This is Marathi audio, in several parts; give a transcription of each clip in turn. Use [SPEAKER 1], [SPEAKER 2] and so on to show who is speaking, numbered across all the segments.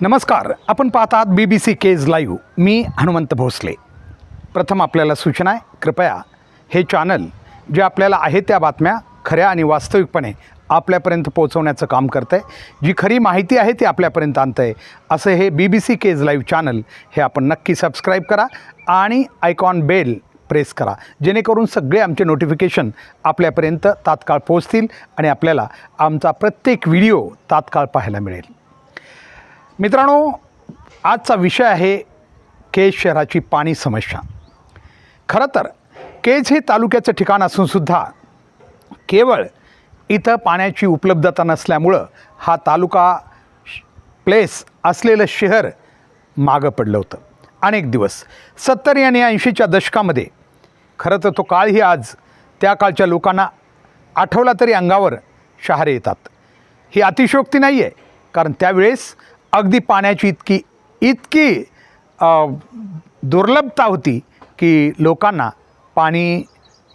[SPEAKER 1] नमस्कार आपण पाहतात B B C Kej live मी हनुमंत भोसले. प्रथम आपल्याला सूचना आहे कृपया हे चॅनल जे आपल्याला आहे त्या बातम्या खऱ्या आणि वास्तविकपणे आपल्यापर्यंत पोहोचवण्याचं काम करतं आहे जी खरी माहिती आहे ती आपल्यापर्यंत आणतं आहे असं हे B B C Kej live channel हे आपण नक्की सबस्क्राईब करा आणि आयकॉन बेल प्रेस करा जेणेकरून सगळे आमचे नोटिफिकेशन आपल्यापर्यंत तात्काळ पोहोचतील आणि आपल्याला आमचा प्रत्येक व्हिडिओ तात्काळ पाहायला मिळेल. मित्रांनो आजचा विषय आहे केज शहराची पाणी समस्या. खरं तर केज हे तालुक्याचं ठिकाण असूनसुद्धा केवळ इथं पाण्याची उपलब्धता नसल्यामुळं हा तालुका प्लेस असलेलं शहर मागं पडलं होतं. अनेक दिवस सत्तर आणि ऐंशीच्या दशकामध्ये खरं तर तो काळही आज त्या काळच्या लोकांना आठवला तरी अंगावर शहारे येतात. ही अतिशयोक्ती नाही आहे कारण त्यावेळेस अगदी पाण्याची इतकी इतकी दुर्लभता होती की लोकांना पाणी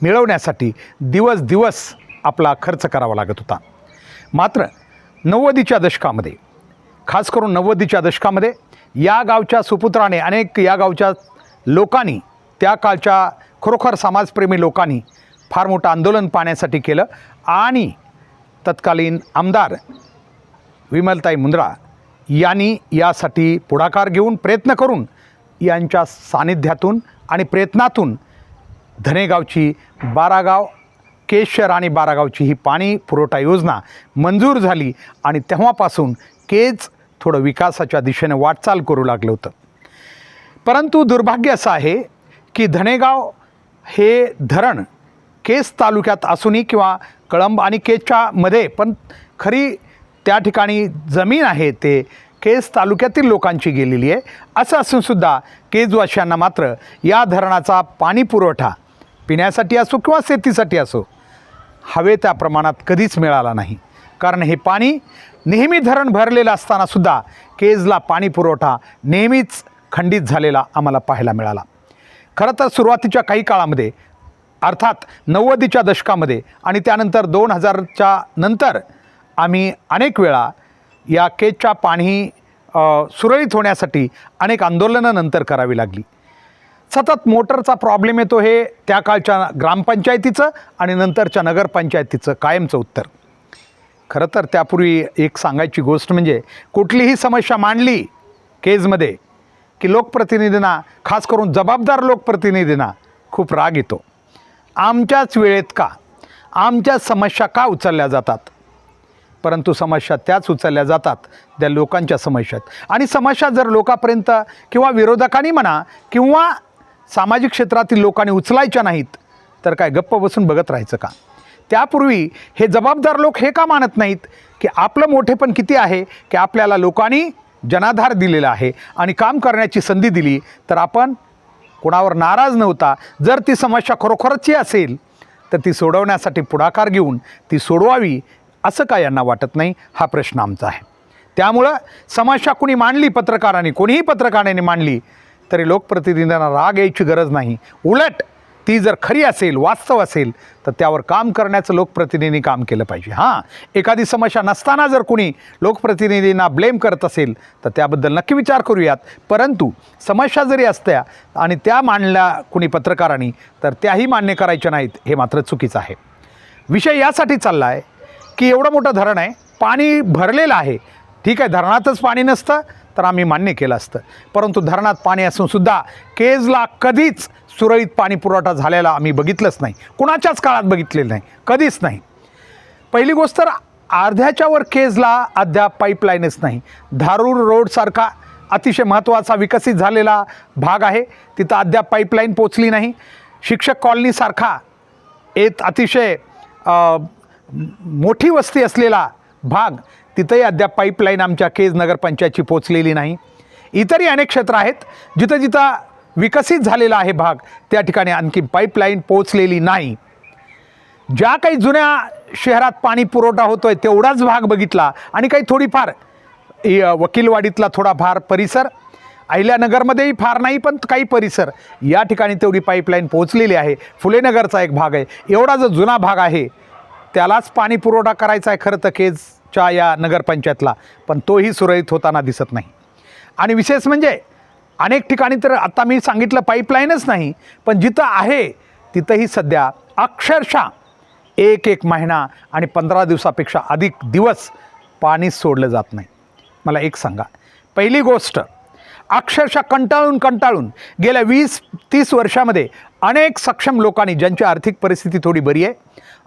[SPEAKER 1] मिळवण्यासाठी दिवस दिवस आपला खर्च करावा लागत होता. मात्र नव्वदीच्या दशकामध्ये खास करून नव्वदीच्या दशकामध्ये या गावच्या सुपुत्राने अनेक या गावच्या लोकांनी त्या काळच्या खरोखर समाजप्रेमी लोकांनी फार मोठं आंदोलन पाण्यासाठी केलं आणि तत्कालीन आमदार विमलताई मुंद्रा यांनी यासाठी पुढाकार घेऊन प्रयत्न करून यांच्या सानिध्यातून आणि प्रयत्नातून धनेगावची बारागाव केशर आणि बारागावची ही पाणी पुरवठा योजना मंजूर झाली आणि तेव्हापासून केज थोडं विकासाच्या दिशेने वाटचाल करू लागलं होतं. परंतु दुर्भाग्य असं आहे की धनेगाव हे धरण केस तालुक्यात असूनही किंवा कळंब आणि केजच्या मध्ये पण खरी त्या ठिकाणी जमीन आहे ते केज तालुक्यातील लोकांची गेलेली आहे. असं असूनसुद्धा केजवाशांना मात्र या धरणाचा पाणी पुरवठा पिण्यासाठी असो किंवा शेतीसाठी असो हवे त्या प्रमाणात कधीच मिळाला नाही. कारण हे पाणी नेहमी धरण भरलेलं असतानासुद्धा केजला पाणी पुरवठा नेहमीच खंडित झालेला आम्हाला पाहायला मिळाला. खरं तर सुरुवातीच्या काही काळामध्ये अर्थात नव्वदीच्या दशकामध्ये आणि त्यानंतर दोन हजारच्या नंतर आम्ही अनेक वेळा या केजच्या पाणी सुरळीत होण्यासाठी अनेक आंदोलनं नंतर करावी लागली. सतत मोटरचा प्रॉब्लेम येतो हे त्या काळच्या ग्रामपंचायतीचं आणि नंतरच्या नगरपंचायतीचं कायमचं उत्तर. खरं तर त्यापूर्वी एक सांगायची गोष्ट म्हणजे कुठलीही समस्या मांडली केजमध्ये की लोकप्रतिनिधींना खास करून जबाबदार लोकप्रतिनिधींना खूप राग येतो. आमच्याच वेळेत का? आमच्याच समस्या का उचलल्या जातात? परंतु समस्या त्याच उचलल्या जातात त्या लोकांच्या समस्या आणि समस्या जर लोकापर्यंत किंवा विरोधकांनी म्हणा किंवा सामाजिक क्षेत्रातील लोकांनी उचलायच्या नाहीत तर काय गप्प बसून बघत राहायचं का? त्यापूर्वी हे जबाबदार लोक हे का मानत नाहीत की आपलं मोठेपण किती आहे की आपल्याला लोकांनी जनाधार दिलेला आहे आणि काम करण्याची संधी दिली तर आपण कोणावर नाराज नव्हता. जर ती समस्या खरोखरची असेल तर ती सोडवण्यासाठी पुढाकार घेऊन ती सोडवावी असं का यांना वाटत नाही? हा प्रश्न आमचा आहे. त्यामुळं समस्या कुणी मांडली पत्रकारांनी कोणीही पत्रकारांनी मांडली तरी लोकप्रतिनिधींना राग यायची गरज नाही. उलट ती जर खरी असेल वास्तव असेल तर त्यावर काम करण्याचं लोकप्रतिनिधींनी काम केलं पाहिजे. हां एखादी समस्या नसताना जर कुणी लोकप्रतिनिधींना ब्लेम करत असेल तर त्याबद्दल नक्की विचार करूयात. परंतु समस्या जरी असत्या आणि त्या मांडल्या कुणी पत्रकारांनी तर त्याही मान्य करायच्या नाहीत हे मात्र चुकीचं आहे. विषय यासाठी चालला आहे की एवढं मोठं धरण आहे पाणी भरलेलं आहे. ठीक आहे धरणातच पाणी नसतं तर आम्ही मान्य केलं असतं. परंतु धरणात पाणी असूनसुद्धा केजला कधीच सुरळीत पाणी पुरवठा झालेला आम्ही बघितलंच नाही. कुणाच्याच काळात बघितलेलं नाही कधीच नाही. पहिली गोष्ट तर अर्ध्याच्यावर केजला अद्याप पाईपलाईनच नाही. धारूर रोडसारखा अतिशय महत्त्वाचा विकसित झालेला भाग आहे. तिथं अद्याप पाईपलाईन पोचली नाही. शिक्षक कॉलनीसारखा एक अतिशय मोठी वस्ती असलेला भाग तिथंही अद्याप पाईपलाईन आमच्या केज नगरपंचायतची पोचलेली नाही. इतरही अनेक क्षेत्र आहेत जिथं जिथं विकसित झालेला आहे भाग त्या ठिकाणी आणखी पाईपलाईन पोचलेली नाही. ज्या काही जुन्या शहरात पाणी पुरवठा होतो आहे तेवढाच भाग बघितला आणि काही थोडीफार वकीलवाडीतला थोडा फार परिसर. अहिल्यानगरमध्येही फार नाही पण काही परिसर. या ठिकाणी तेवढी पाईपलाईन पोहोचलेली आहे. फुलेनगरचा एक भाग आहे. एवढा जो जुना भाग आहे त्यालाच पाणी पुरवठा करायचा आहे खरं तर केजच्या या नगरपंचायतला पण तोही सुरळीत होताना दिसत नाही. आणि विशेष म्हणजे अनेक ठिकाणी तर आत्ता मी सांगितलं पाईपलाईनच नाही पण जिथं आहे तिथंही सध्या अक्षरशः एक एक महिना आणि पंधरा दिवसापेक्षा अधिक दिवस पाणी सोडलं जात नाही. मला एक सांगा. पहिली गोष्ट अक्षरशः कंटाळून कंटाळून गेल्या वीस तीस वर्षामध्ये अनेक सक्षम लोकांनी ज्यांची आर्थिक परिस्थिती थोडी बरी आहे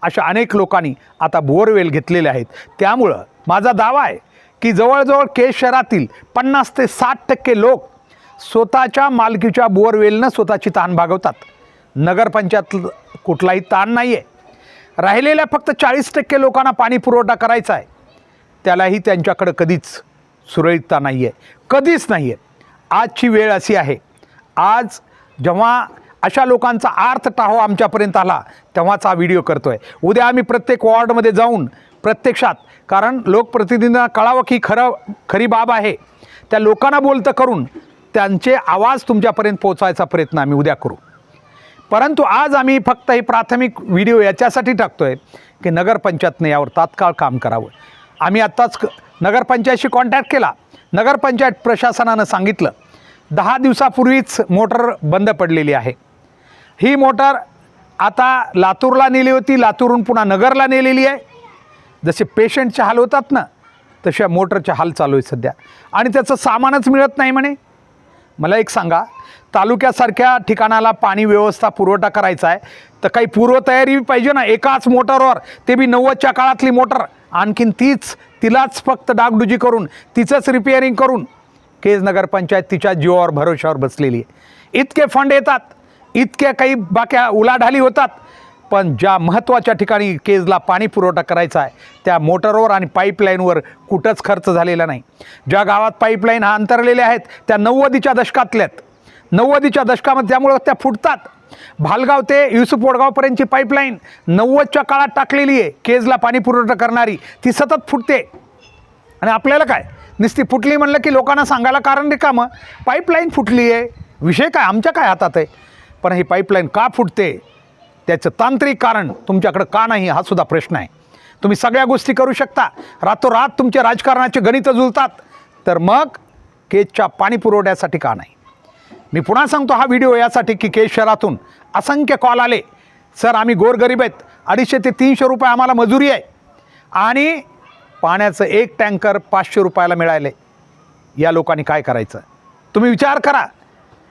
[SPEAKER 1] अशा अनेक लोकांनी आता बोअरवेल घेतलेले आहेत. त्यामुळं माझा दावा आहे की जवळजवळ केस शहरातील पन्नास ते साठ टक्के लोक स्वतःच्या मालकीच्या बोअरवेलनं स्वतःची ताण भागवतात. नगरपंचायत कुठलाही ताण नाही आहे राहिलेल्या फक्त चाळीस टक्के लोकांना पाणी पुरवठा करायचा आहे. त्यालाही त्यांच्याकडं कधीच सुरळीतता नाही आहे कधीच नाही आहे आजची वेळ अशी आहे. आज जेव्हा अशा लोकांचा आर्थ टाहो आमच्यापर्यंत आला तेव्हाच हा व्हिडिओ करतो आहे उद्या आम्ही प्रत्येक वॉर्डमध्ये जाऊन प्रत्यक्षात कारण लोकप्रतिनिधींना कळावं की खरं खरी बाब आहे. त्या लोकांना बोलतं करून त्यांचे आवाज तुमच्यापर्यंत पोहोचायचा प्रयत्न आम्ही उद्या करू. परंतु आज आम्ही फक्त हे प्राथमिक व्हिडिओ याच्यासाठी टाकतो आहे की नगरपंचायतने यावर तात्काळ काम करावं. आम्ही आत्ताच क- नगरपंचायतशी कॉन्टॅक्ट केला. नगरपंचायत प्रशासनानं सांगितलं दहा दिवसापूर्वीच मोटर बंद पडलेली आहे. ही मोटर आता लातूरला नेली होती लातूरहून पुन्हा नगरला नेलेली आहे. जसे पेशंटचे हाल होतात ना तशा मोटरचे हाल चालू आहे सध्या. आणि त्याचं सामानच मिळत नाही म्हणे. मला एक सांगा तालुक्यासारख्या ठिकाणाला पाणी व्यवस्था पुरवठा करायचा आहे तर काही पूर्वतयारी पाहिजे ना एकाच मोटरवर ते बी नव्वदच्या काळातली मोटर आणखीन तीच तिलाच फक्त डागडुजी करून तिचंच रिपेअरिंग करून केज नगरपंचायत तिच्या जीवावर भरोशावर बसलेली आहे. इतके फंड येतात इतक्या काही बाक्या उलाढाली होतात पण ज्या महत्त्वाच्या ठिकाणी केजला पाणी पुरवठा करायचा आहे त्या मोटरवर आणि पाईपलाईनवर कुठंच खर्च झालेला नाही. ज्या गावात पाईपलाईन हा अंतरलेल्या आहेत त्या नव्वदीच्या दशकातल्यात नव्वदीच्या दशकामध्ये त्यामुळं त्या फुटतात. भालगाव ते युसुफ वडगावपर्यंतची पाईपलाईन नव्वदच्या काळात टाकलेली आहे. केजला पाणी पुरवठा करणारी ती सतत फुटते. आणि आपल्याला काय? नुसती फुटली म्हणलं की लोकांना सांगायला कारण रिकामं. पाईपलाईन फुटली आहे विषय काय? आमच्या काय हातात आहे? पण ही पाईपलाईन का फुटते? त्याचं तांत्रिक कारण तुमच्याकडं का नाही हा सुद्धा प्रश्न आहे. तुम्ही सगळ्या गोष्टी करू शकता. रातोरात तुमचे राजकारणाचे गणितं जुळतात. तर मग केजच्या पाणी पुरवठ्यासाठी का नाही? मी पुन्हा सांगतो हा व्हिडिओ यासाठी की केज शहरातून असंख्य कॉल आले. सर आम्ही गोरगरीब आहेत. अडीचशे ते तीनशे रुपये आम्हाला मजुरी आहे. आणि पाण्याचं एक टँकर पाचशे रुपयाला मिळाले. या लोकांनी काय करायचं? तुम्ही विचार करा.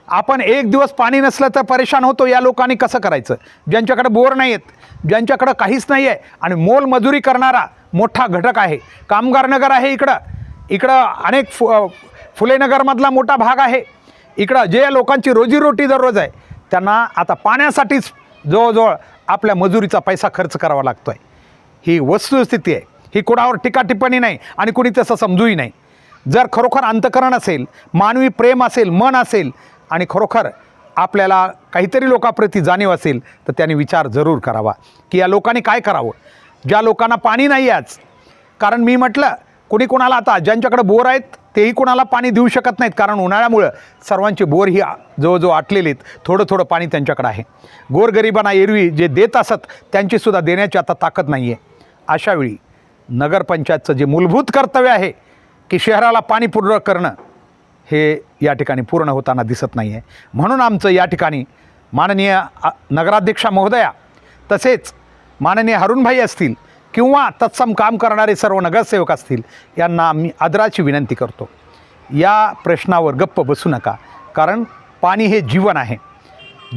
[SPEAKER 1] आपण एक दिवस पाणी नसलं तर परेशान होतो या लोकांनी कसं करायचं? ज्यांच्याकडे बोर नाही आहेत ज्यांच्याकडं काहीच नाही आहे आणि मोल मजुरी करणारा मोठा घटक आहे. कामगार नगर आहे इकडं. इकडं अनेक फु फुलेनगरमधला मोठा भाग आहे. इकडं जे लोकांची रोजीरोटी दररोज आहे त्यांना आता पाण्यासाठीच जवळजवळ आपल्या मजुरीचा पैसा खर्च करावा लागतो आहे ही वस्तुस्थिती आहे. ही कुणावर टीका टिप्पणी नाही आणि कुणी तसं समजूही नाही. जर खरोखर अंतकरण असेल मानवी प्रेम असेल मन असेल आणि खरोखर आपल्याला काहीतरी लोकांप्रती जाणीव असेल तर त्याने विचार जरूर करावा. की या लोकांनी काय करावं? ज्या लोकांना पाणी नाही आज कारण मी म्हटलं कोणी कोणाला आता ज्यांच्याकडे बोर आहेत तेही कोणाला पाणी देऊ शकत नाहीत कारण उन्हाळ्यामुळं सर्वांचे बोर ही जवळजवळ आटलेले आहेत. थोडं थोडं पाणी त्यांच्याकडे आहे. गोरगरिबांना एरवी जे देत असत त्यांचीसुद्धा देण्याची आता ताकद नाही आहे अशावेळी नगरपंचायतचं जे मूलभूत कर्तव्य आहे की शहराला पाणी पुरवठा करणं हे या ठिकाणी पूर्ण होताना दिसत नाही आहे म्हणून आमचं या ठिकाणी माननीय नगराध्यक्षा महोदया तसेच माननीय हरुणभाई असतील किंवा तत्सम काम करणारे सर्व नगरसेवक असतील यांना आम्ही आदराची विनंती करतो. या प्रश्नावर गप्प बसू नका कारण पाणी हे जीवन आहे.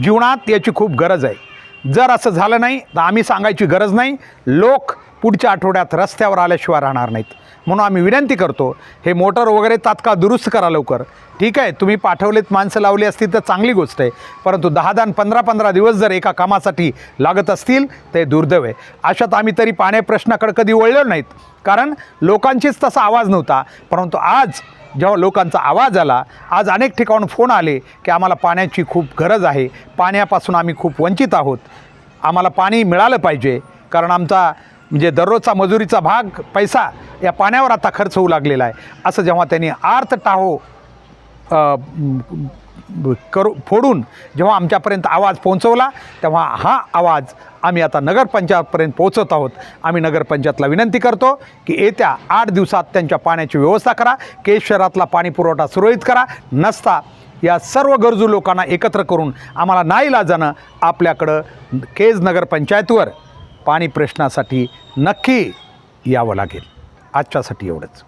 [SPEAKER 1] जीवनात याची खूप गरज आहे. जर असं झालं नाही तर आम्ही सांगायची गरज नाही. लोक पुढच्या आठवड्यात रस्त्यावर आल्याशिवाय राहणार नाहीत. म्हणून आम्ही विनंती करतो हे मोटर वगैरे तात्काळ दुरुस्त करा लवकर. ठीक आहे तुम्ही पाठवलेत माणसं लावली असतील तर चांगली गोष्ट आहे. परंतु दहा दान पंधरा पंधरा दिवस जर एका कामासाठी लागत असतील ते दुर्दैव आहे. अशात आम्ही तरी पाण्या प्रश्नाकडे कधी वळलो नाहीत. कारण लोकांचीच तसा आवाज नव्हता. परंतु आज जेव्हा लोकांचा आवाज आला आज अनेक ठिकाणून फोन आले की आम्हाला पाण्याची खूप गरज आहे. पाण्यापासून आम्ही खूप वंचित आहोत. आम्हाला पाणी मिळालं पाहिजे. कारण आमचा म्हणजे दररोजचा मजुरीचा भाग पैसा या पाण्यावर आता खर्च होऊ लागलेला आहे. असं जेव्हा त्यांनी आर्थ टाहो करू फोडून जेव्हा आमच्यापर्यंत आवाज पोहोचवला तेव्हा हा आवाज आम्ही आता नगरपंचायतपर्यंत पोहोचत आहोत. आम्ही नगरपंचायतला विनंती करतो की येत्या आठ दिवसात त्यांच्या पाण्याची व्यवस्था करा केज शहरातला पाणी पुरवठा सुरळीत करा नसता या सर्व गरजू लोकांना एकत्र करून आम्हाला नाईलाजानं आपल्याकडं केज नगरपंचायतवर पाणी प्रश्नासाठी नक्की यावं लागेल. आजच्यासाठी एवढंच.